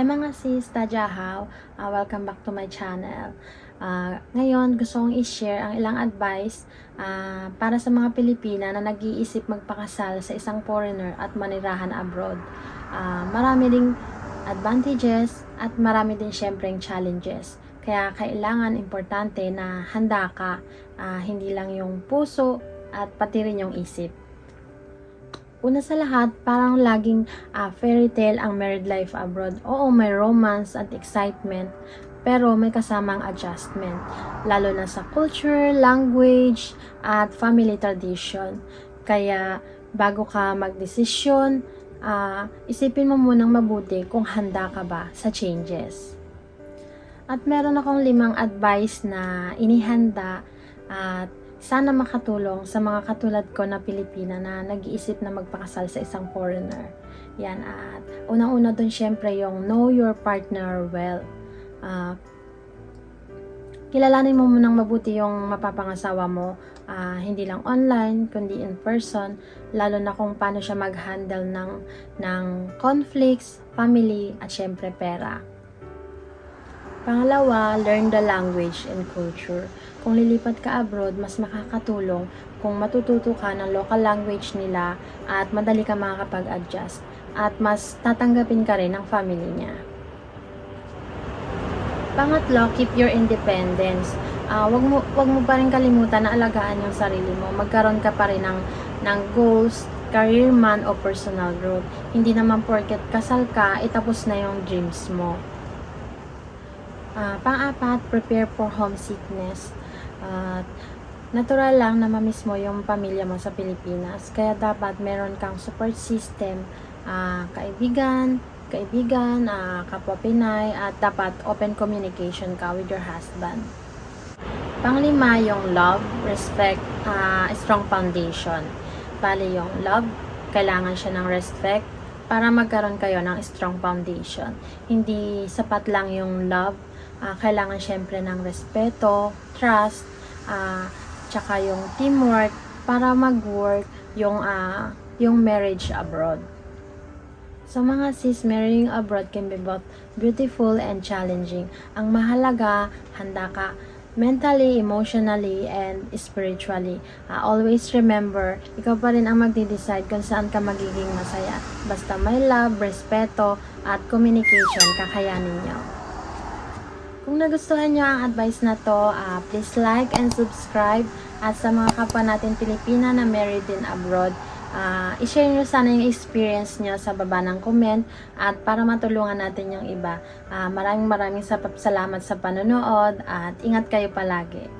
Hi mga sis, Tajahaw. Uh, welcome back to my channel. Ah, ngayon, gusto kong i-share ang ilang advice ah, para sa mga Pilipina na nag-iisip magpakasal sa isang foreigner at manirahan abroad. Ah, marami ding advantages at marami din syempreng challenges. Kaya kailangan importante na handa ka, ah, hindi lang yung puso at pati rin yung isip. Una sa lahat, parang laging ah, fairy tale ang married life abroad. Oo, may romance at excitement, pero may kasamang adjustment, lalo na sa culture, language, at family tradition. Kaya, bago ka magdesisyon, ah, isipin mo munang mabuti kung handa ka ba sa changes. At meron akong limang advice na inihanda at sana makatulong sa mga katulad ko na Pilipina na nag-iisip na magpakasal sa isang foreigner. Yan at unang-una dun syempre yung know your partner well. Ah, kilalanin mo munang mabuti yung mapapangasawa mo, ah, hindi lang online, kundi in person, lalo na kung paano siya mag-handle ng, ng conflicts, family, at syempre pera. Pangalawa, learn the language and culture. Kung lilipat ka abroad, mas makakatulong kung matututo ka ng local language nila at madali ka makakapag-adjust at mas tatanggapin ka rin ng family niya. Pangatlo, keep your independence. Ah, wag mo wag mo pa rin kalimutan na alagaan yung sarili mo. Magkaroon ka pa rin ng ng goals, career man o personal growth. Hindi naman porket kasal ka, itapos na yung dreams mo. Ah, pang-apat, prepare for homesickness. At natural lang na mamiss mo yung pamilya mo sa Pilipinas. Kaya dapat meron kang support system, ah, kaibigan, kaibigan, ah, kapwa Pinay, at dapat open communication ka with your husband. Panglima, yung love, respect, ah, strong foundation. Bali yung love, kailangan siya ng respect para magkaroon kayo ng strong foundation. Hindi sapat lang yung love, ah, kailangan syempre ng respeto, trust, ah, tsaka yung teamwork para mag-work yung, ah, yung marriage abroad. Sa mga sis, marrying abroad can be both beautiful and challenging. Ang mahalaga, handa ka mentally, emotionally, and spiritually. Ah, always remember, ikaw pa rin ang magde-decide kung saan ka magiging masaya. Basta may love, respeto, at communication, kakayanin nyo. Kung nagustuhan nyo ang advice na to, ah, please like and subscribe. At sa mga kapwa natin Pilipina na married din abroad, ah, i-share nyo sana yung experience nyo sa baba ng comment at para matulungan natin yung iba. Ah, maraming maraming sa salamat sa panonood at ingat kayo palagi.